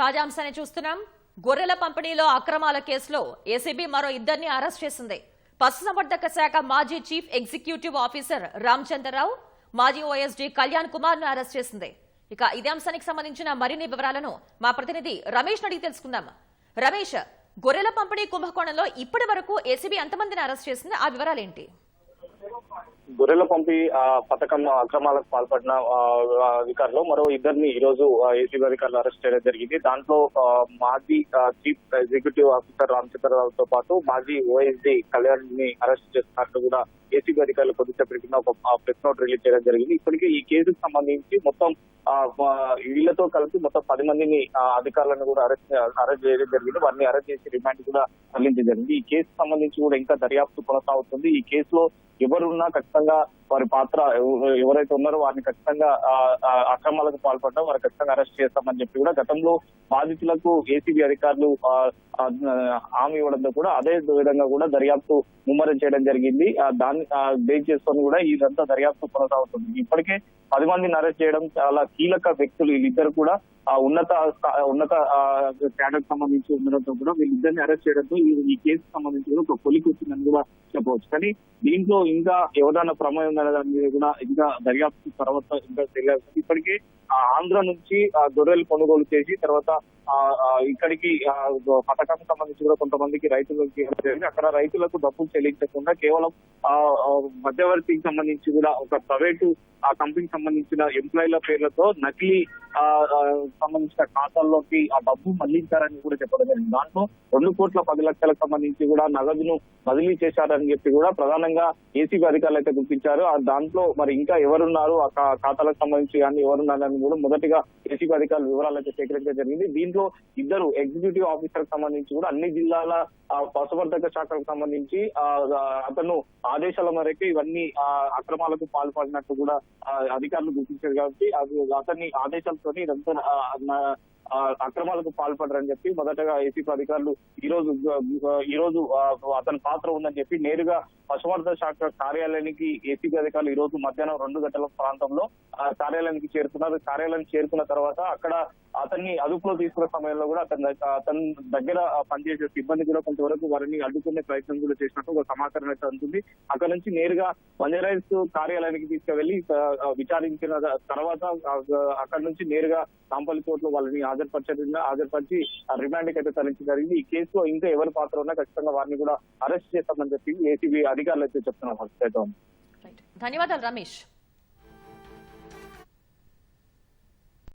తాజా అంశాన్ని చూస్తున్నాం. గొర్రెల పంపిణీలో అక్రమాల కేసులో ఏసీబీ మరో ఇద్దరిని అరెస్ట్ చేసింది. పశుసంవర్ధక శాఖ మాజీ చీఫ్ ఎగ్జిక్యూటివ్ ఆఫీసర్ రామచంద్రరావు మాజీ ఓఎస్డీ కళ్యాణ్ కుమార్ను అరెస్ట్ చేసింది. ఇక ఇదే అంశానికి సంబంధించిన మరిన్ని వివరాలను మా ప్రతినిధి రమేష్ అడిగి తెలుసుకుందాం. రమేష్ గొర్రెల పంపిణీ కుంభకోణంలో ఇప్పటి వరకు ఏసీబీ ఎంతమందిని అరెస్ట్ చేసింది? ఆ వివరాలేంటి? గొర్రెల పంపి పథకం అక్రమాలకు పాల్పడిన అధికారులు మరో ఇద్దరిని ఈ రోజు ఏసీబీ అధికారులు అరెస్ట్ చేయడం జరిగింది. దాంట్లో మాజీ చీఫ్ ఎగ్జిక్యూటివ్ ఆఫీసర్ రామచంద్రరావుతో పాటు మాజీ ఓఎస్డీ కళ్యాణ్ని అరెస్ట్ చేస్తున్నట్లు కూడా ఏసీబీ అధికారులు కొద్దిసేపటి కింద ఒక ప్రెస్ నోట్ రిలీజ్ చేయడం జరిగింది. ఇప్పటికీ ఈ కేసుకు సంబంధించి మొత్తం వీళ్ళతో కలిసి మొత్తం పది మందిని అధికారులను కూడా అరెస్ట్ అరెస్ట్ చేయడం జరిగింది. వారిని అరెస్ట్ చేసి రిమాండ్ కూడా తరలించడం జరిగింది. ఈ కేసు సంబంధించి కూడా ఇంకా దర్యాప్తు కొనసాగుతుంది. ఈ కేసులో ఎవరున్నా ఖచ్చితంగా I'm not వారి పాత్ర ఎవరైతే ఉన్నారో వారిని ఖచ్చితంగా అక్రమాలకు పాల్పడ్డా వారు ఖచ్చితంగా అరెస్ట్ చేస్తామని చెప్పి కూడా గతంలో బాధితులకు ఏసీబీ అధికారులు హామీ ఇవ్వడంతో కూడా అదే విధంగా కూడా దర్యాప్తు ముమ్మరం చేయడం జరిగింది. దాన్ని బేస్ చేసుకొని కూడా ఇదంతా దర్యాప్తు కొనసాగుతుంది. ఇప్పటికే పది మందిని అరెస్ట్ చేయడం చాలా కీలక వ్యక్తులు వీళ్ళిద్దరు కూడా ఆ ఉన్నత ఉన్నత క్యాడర్ సంబంధించి ఉండడంతో కూడా వీళ్ళిద్దరిని అరెస్ట్ చేయడంతో ఈ కేసు సంబంధించి కూడా ఒక కొలికి వచ్చిందని కూడా చెప్పవచ్చు. కానీ దీంట్లో ఇంకా ఎవరైనా ప్రమేయం ఉందనే దాని మీద కూడా ఇంకా దర్యాప్తు తర్వాత ఇంకా తెలియాల్సింది. ఇప్పటికీ ఆంధ్ర నుంచి గొర్రెలు కొనుగోలు చేసి తర్వాత ఇక్కడికి పథకానికి సంబంధించి కూడా కొంతమందికి రైతులకి జరిగింది. అక్కడ రైతులకు డబ్బులు చెల్లించకుండా కేవలం ఆ మధ్యవర్తికి సంబంధించి కూడా ఒక ప్రైవేటు ఆ కంపెనీకి సంబంధించిన ఎంప్లాయీల పేర్లతో నకిలీ ఆ సంబంధించిన ఖాతాల్లోకి ఆ డబ్బు మళ్ళించారని కూడా చెప్పడం జరిగింది. దాంట్లో రెండు కోట్ల పది లక్షలకు సంబంధించి కూడా నగదును బదిలీ చేశారని చెప్పి కూడా ప్రధానంగా ఏసీబీ అధికారులు అయితే గుర్తించారు. ఆ దాంట్లో మరి ఇంకా ఎవరున్నారు? ఆ ఖాతాలకు సంబంధించి కానీ ఎవరున్నారని కూడా మొదటిగా ఏసీబీ అధికారులు వివరాలు అయితే సేకరించడం జరిగింది. దీంట్లో ఇద్దరు ఎగ్జిక్యూటివ్ ఆఫీసర్ సంబంధించి కూడా అన్ని జిల్లాల పశువర్ధక శాఖకు సంబంధించి ఆ, అతను ఆదేశాల మేరకు ఇవన్నీ ఆ, అక్రమాలకు పాల్పడినట్టు కూడా అధికారులు గుర్తించారు కాబట్టి అతని అతన్ని ఆదేశాలతో ఇదంతా అక్రమాలకు పాల్పడరని చెప్పి మొదటగా ఏసీపీ అధికారులు ఈ రోజు ఈ రోజు అతని పాత్ర ఉందని చెప్పి నేరుగా పశువర్ధ శాఖ కార్యాలయానికి ఏసీపీ అధికారులు ఈ రోజు మధ్యాహ్నం రెండు గంటల ప్రాంతంలో కార్యాలయానికి చేరుకున్నారు కార్యాలయం చేరుకున్న తర్వాత అక్కడ అతన్ని అదుపులో తీసుకున్న సమయంలో కూడా అతని అతని దగ్గర పనిచేసే సిబ్బంది కూడా కొంతవరకు వారిని అడ్డుకునే ప్రయత్నం కూడా చేసినట్టు ఒక సమాచారం అయితే అందుతుంది అక్కడ నుంచి నేరుగా బంజారాయిల్స్ కార్యాలయానికి తీసుకువెళ్ళి విచారించిన తర్వాత అక్కడ నుంచి నేరుగా తాంపల్లి కోర్టులో వాళ్ళని హాజరుపరచడం హాజరుపరిచి రిమాండ్ అయితే తరలించడం జరిగింది. ఈ కేసులో ఇంకా ఎవరి పాత్ర ఉన్నా ఖచ్చితంగా వారిని కూడా అరెస్ట్ చేస్తామని చెప్పి ఏసీబీ అధికారులు అయితే చెప్తున్నారు ధన్యవాదాలు రమేష్.